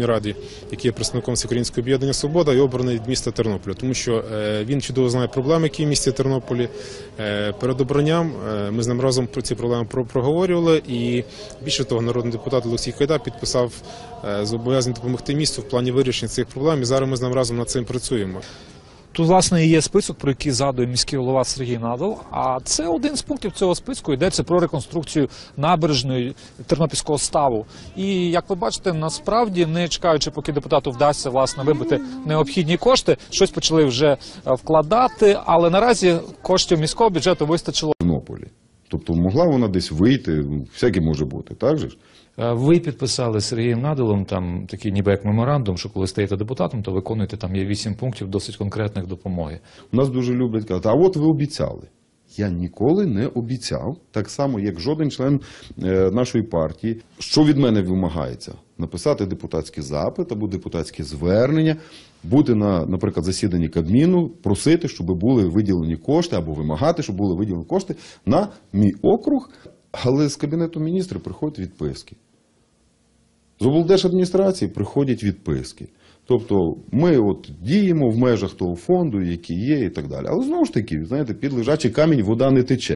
Раді, який є представником Всеукраїнського об'єднання Свобода, і обраний від міста Тернополя, тому що е, він чудово знає проблеми, які в місті Тернополі. Е, Перед обранням е, ми з ним разом про ці проблеми проговорювали. І більше того, народний депутат Олексій Кайда підписав зобов'язання допомогти місту в плані вирішення цих проблем. І зараз ми з ним разом над цим працюємо. Тут, власне, і є список, про який згадує міський голова Сергій Надал. А це один з пунктів цього списку. Йдеться про реконструкцію набережної Тернопільського ставу. І як ви бачите, насправді не чекаючи, поки депутату вдасться власне вибити необхідні кошти, щось почали вже е, вкладати. Але наразі коштів міського бюджету вистачило. Тобто могла вона десь вийти, ну, всяке може бути, так же ж? Е, Ви підписали з Сергієм Надалом там такий ніби як меморандум, що коли стаєте депутатом, то виконуєте там є вісім пунктів досить конкретних допомоги. У нас дуже люблять казати, а от ви обіцяли. Я ніколи не обіцяв, так само, як жоден член е, нашої партії. Що від мене вимагається? Написати депутатський запит або депутатське звернення, бути на, наприклад, засіданні Кабміну, просити, щоб були виділені кошти, або вимагати, щоб були виділені кошти на мій округ. Але з Кабінету міністрів приходять відписки. З облдержадміністрації приходять відписки. Тобто ми от діємо в межах того фонду, який є, і так далі. Але знову ж таки, знаєте, під лежачий камінь вода не тече.